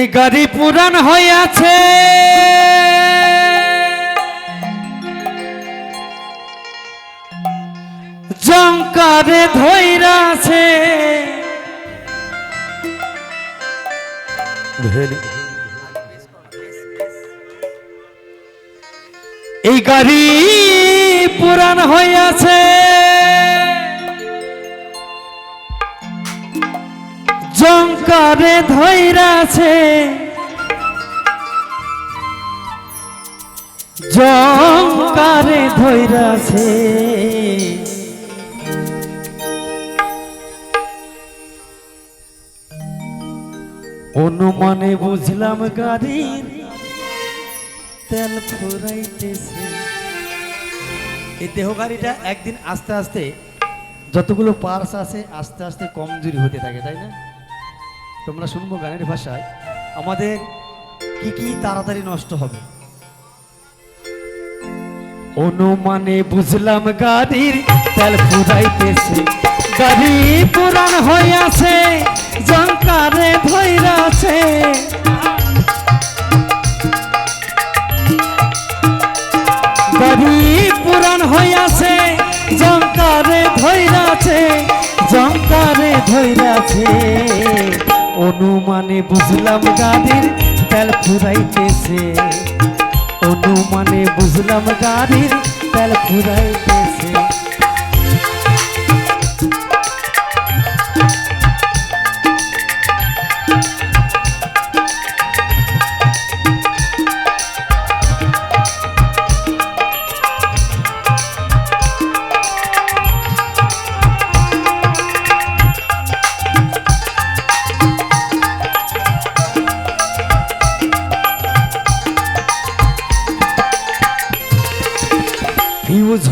এই গাড়ি পুরান হইয়াছে। জঙ্কারে ধৈরাছে এই গাড়ি পুরান হইয়াছে। জঙ্কারে ধৈরাছে। জঙ্কারে ধৈরাছে। অনুমানে বুঝলাম গাড়ির তেল ফুরাইতেছে। এই দেহ গাড়িটা একদিন আস্তে আস্তে যতগুলো পার্স আছে, আস্তে আস্তে কমজোরি হতে থাকে, তাই না? তোমরা শুনব গানের ভাষায়, আমাদের কি কি তাড়াতাড়ি নষ্ট হবে? অনুমানে বুঝলাম গাড়ির তেল ফুরাইতেছে। গাড়ি পুরান হইয়াছে জঙ্কারে ধৈরাছে গাড়ি পুরান হইয়াছে জঙ্কারে ধৈরাছে জঙ্কারে ধৈরাছে অনুমানে বুঝলাম গাড়ির তেল ফুরাইতেছে। অনুমানে বুঝলাম গাড়ির তেল ফুরাইতেছে।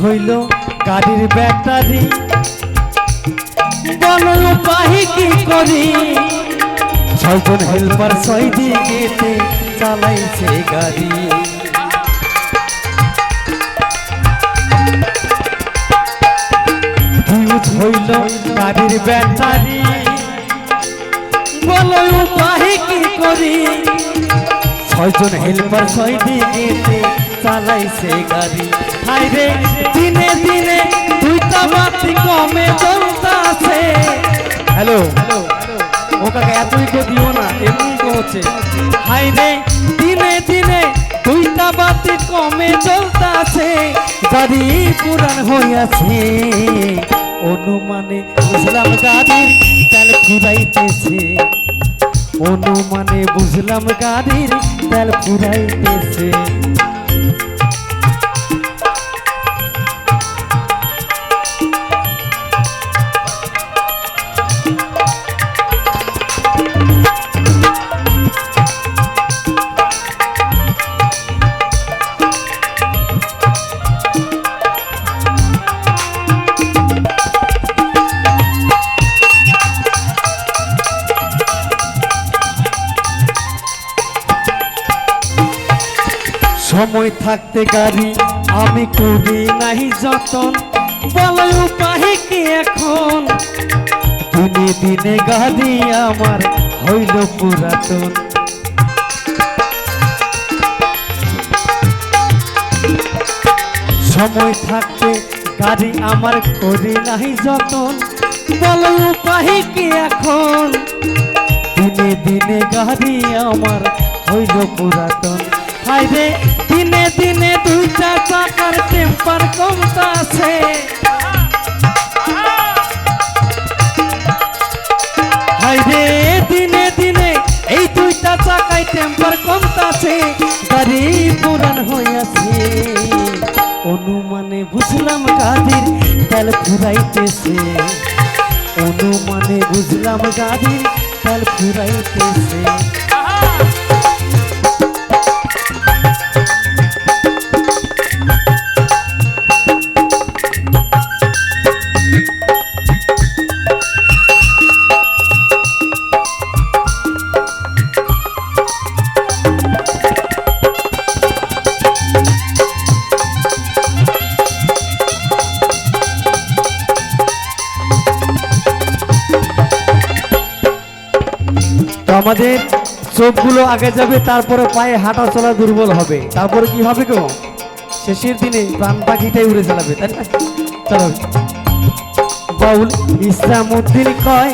হইল গাড়ির ব্যাটারি। বলো পাহি কি করি? ছয়জন হেল্পার ছয় দিকেতে চালাইছে গাড়ি। হইল গাড়ির ব্যাটারি। বলো পাহি কি করি? ছয়জন হেল্পার ছয় দিকেতে চালাইছে গাড়ি। হাইরে দিনে দিনে দুইটা বাতি কমে চলতাছে। হ্যালো ও কাকা, এতই কো দিও না, এমনি কো হচ্ছে। হাইরে দিনে দিনে দুইটা বাতি কমে চলতাছে। গাড়ি পুরান হইয়াছে। অনুমানে বুঝলাম গাড়ির তেল ফুরাইতেছে। অনুমানে বুঝলাম গাড়ির তেল ফুরাইতেছে সময় থাকতে গাড়ি, আমি করি নাহি যতন। বলো উপায় কি এখন? দিনে দিনে গাড়ি আমার হইল পুরাতন। সময় থাকতে গাড়ি আমার করি নাহি যতন। বলো উপায় কি এখন? দিনে দিনে গাড়ি আমার হইল পুরাতন। হাইরে দিনে দিনে দুইটা চাকার টেম্পার কমতাছে হাইরে দিনে দিনে এই দুইটা চাকায় টেম্পার কমতাছে গাড়ি পুরান হইয়াছে। অনুমানে বুঝলাম গাড়ির তেল ফুরাইতেছে। অনুমানে বুঝলাম গাড়ির তেল ফুরাইতেছে। আমাদের চোখগুলো আগে যাবে, তারপরে পায়ে হাঁটা চলা দুর্বল হবে। তারপরে কি হবে গো? শেষের দিনে প্রাণ পাখিটাই উড়ে চালাবে, তাই না? চলো। বাউল ইসলাম উদ্দিন কয়,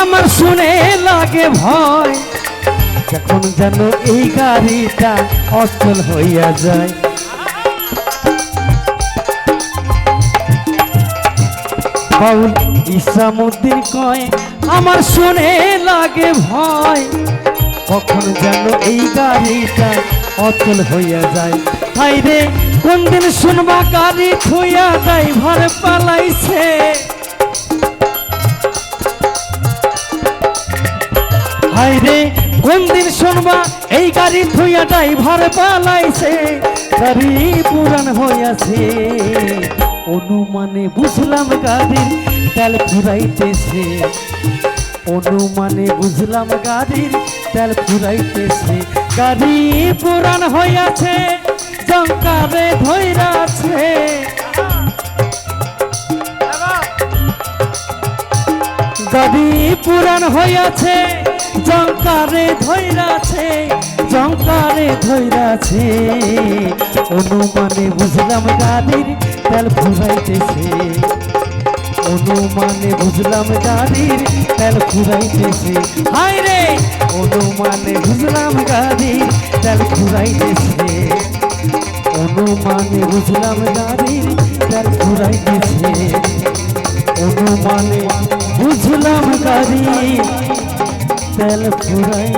আমার শুনে লাগে ভয়। এখন যেন এই গাড়িটা অচল হইয়া যায়। বাউল ইসলাম উদ্দিন কয়, আমার শুনে লাগে ভয়। কখন যেন এই গাড়িটা অচল হইয়া যায়। হাই রে, কোন দিন শুনবা গাড়ি থুইয়া ড্রাইভার পালাইছে। হাই রে, কোন দিন শুনবা এই গাড়ি থুইয়া ড্রাইভার পালাইছে। গাড়ি পুরান হইয়াছে। অনুমানে বুঝলাম গাড়ির তেল ফুরাইতেছে অনুমানে বুঝলাম গাড়ির তেল ফুরাইতেছে গাড়ি পুরান হইয়াছে জঙ্কারে ধৈরাছে গাড়ি পুরান হইয়াছে জঙ্কারে ধৈরাছে জঙ্কারে ধৈরাছে। অনুমানে বুঝলাম গাড়ির তেল ফুরাইতেছে। অনুমানে বুঝলাম গাড়ির তেল ফুরাইতেছে। হাই রে! অনুমানে বুঝলাম গাড়ির তেল ফুরাইতেছে। অনুমানে বুঝলাম গাড়ির তেল ফুরায়